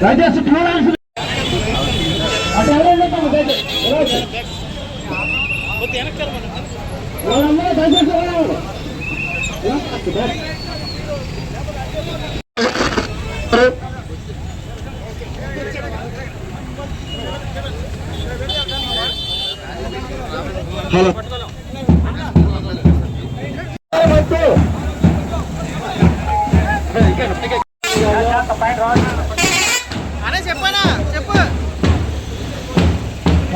దయచేసి చూడాల్సి? హలో. అనే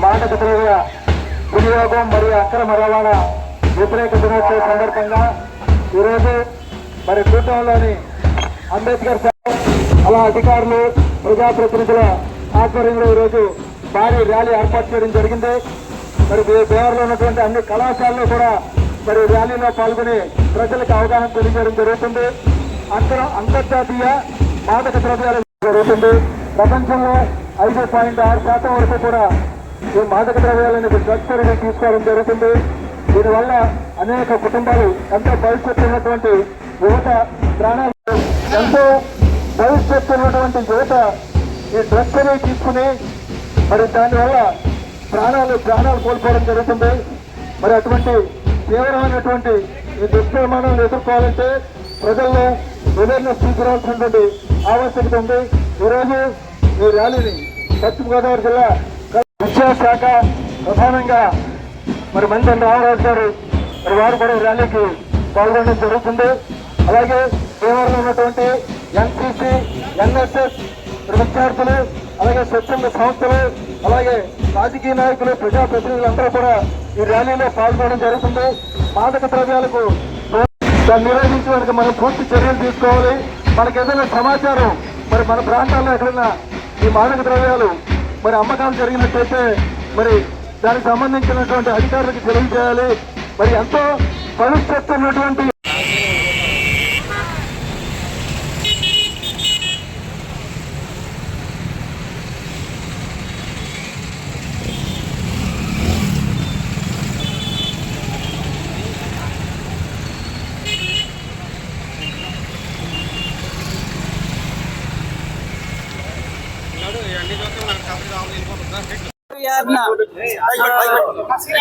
మాదక ద్రవ్య వినియోగం మరియు అక్రమ రవాణా వ్యతిరేక దినోత్సవ సందర్భంగా ఈరోజు మరి కూటంలోని అంబేద్కర్ అలా అధికారులు ప్రజాప్రతినిధుల ఆధ్వర్యంలో ఈరోజు భారీ ర్యాలీ ఏర్పాటు చేయడం జరిగింది. మరి బే- బేవర్లో ఉన్నటువంటి అన్ని కళాశాలలో కూడా మరి ర్యాలీలో పాల్గొని ప్రజలకు అవగాహన తెలియజేయడం జరుగుతుంది. అంతర అంతర్జాతీయ మాదక ద్రవ్యాలు జరుగుతుంది. ప్రపంచంలో ఐదు పాయింట్ ఆరు శాతం వరకు కూడా ఈ మాదక ద్రవ్యాలను స్వచ్ఛంగా తీసుకోవడం జరుగుతుంది. దీనివల్ల అనేక కుటుంబాలు ఎంతో భవిష్యత్తు ఉన్నటువంటి యువత ప్రాణాలు ఎంతో భవిష్యత్తు ఉన్నటువంటి యువత ఈ డ్రగ్స్ అనేవి తీసుకుని మరి దానివల్ల ప్రాణాలు ప్రాణాలు కోల్పోవడం జరుగుతుంది. మరి అటువంటి తీవ్రమైనటువంటి ఈ దుష్పరిమాణాలను ఎదుర్కోవాలంటే ప్రజల్లో అవేర్నెస్ తీసుకురావాల్సినటువంటి ఆవశ్యకత ఉంది. ఈరోజు ఈ ర్యాలీని పశ్చిమ గోదావరి జిల్లా విద్యాశాఖ ప్రధానంగా మరి మంత్రి రామరాజు గారు మరి వారు కూడా ర్యాలీకి పాల్గొనడం జరుగుతుంది. అలాగే భీమవరంలో ఉన్నటువంటి ఎన్సీసీ ఎన్ఎస్ఎస్ విద్యార్థులు అలాగే స్వచ్ఛంద సంస్థలు అలాగే రాజకీయ నాయకులు ప్రజాప్రతినిధులు అందరూ కూడా ఈ ర్యాలీలో పాల్గొనడం జరుగుతుంది. మాదక ద్రవ్యాలకు దాన్ని నిరోధించడానికి మనం పూర్తి చర్యలు తీసుకోవాలి. మనకి ఏదైనా సమాచారం మరి మన ప్రాంతాల్లో ఎక్కడైనా ఈ మాదక ద్రవ్యాలు మరి అమ్మకాలు జరిగినట్టయితే మరి దానికి సంబంధించినటువంటి అధికారులకు తెలియజేయాలి. మరి ఎంతో భవిష్యత్తు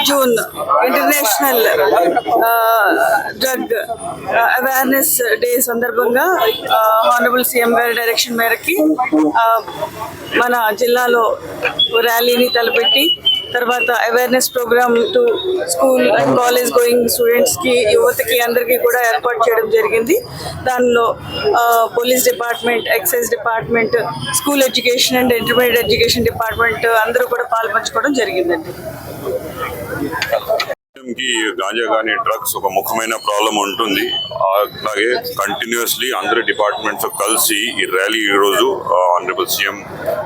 June international drug awareness day సందర్భంగా హానరబుల్ సీఎం గారి డైరెక్షన్ మేరకి మన జిల్లాలో ర్యాలీని తలపెట్టి తర్వాత awareness programme to school and college going స్టూడెంట్స్కి యువతకి అందరికీ కూడా ఏర్పాటు చేయడం జరిగింది. దానిలో police department excise department school education and intermediate education department అందరూ కూడా పాల్పంచుకోవడం జరిగిందండి. కి గాంజా కానీ డ్రగ్స్ ఒక ముఖ్యమైన ప్రాబ్లం ఉంటుంది. అలాగే కంటిన్యూస్లీ అందరి డిపార్ట్మెంట్స్ కలిసి ఈ ర్యాలీ ఈ రోజు ఆనరబుల్ సీఎం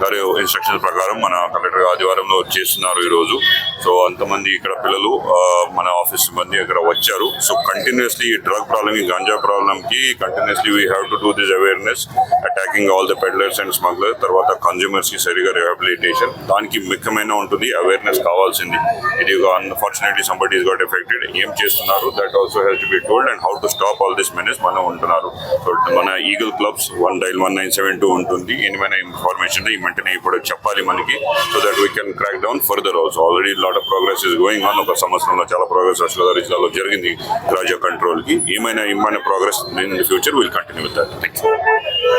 గారి ఇన్స్ట్రక్షన్స్ ప్రకారం మన కలెక్టర్ ఆదివారంలో చేస్తున్నారు ఈ రోజు. సో అంతమంది ఇక్కడ పిల్లలు మన ఆఫీస్ సిబ్బంది ఇక్కడ వచ్చారు. సో కంటిన్యూస్లీ ఈ డ్రగ్ ప్రాబ్లమ్ ఈ గాంజా ప్రాబ్లంకి continuously we have to do this awareness attacking all the peddlers and smuggler తర్వాత కన్జ్యూమర్స్కి సరిగా రిహాబిలిటేషన్ దానికి ముఖ్యమైన ఉంటుంది అవేర్నెస్ కావాల్సింది. ఇది unfortunately somebody is got affected ఏం చేస్తున్నారు? That also has to be told and how to stop all this menace మనం ఉంటున్నారు. సో మన eagle clubs one dial one nine seven two ఉంటుంది. ఏమైనా ఇన్ఫర్మేషన్ ఈ వెంటనే ఇప్పుడు చెప్పాలి మనకి so that we can crack down further also already lot of progress is going on ఒక సంవత్సరంలో చాలా ప్రోగ్రెస్ వెస్ట్ గోదావరి జిల్లాలో జరిగింది రాజా కంట్రోల్కి. ఏమైనా ఏమైనా progress in the future will continue with that thank you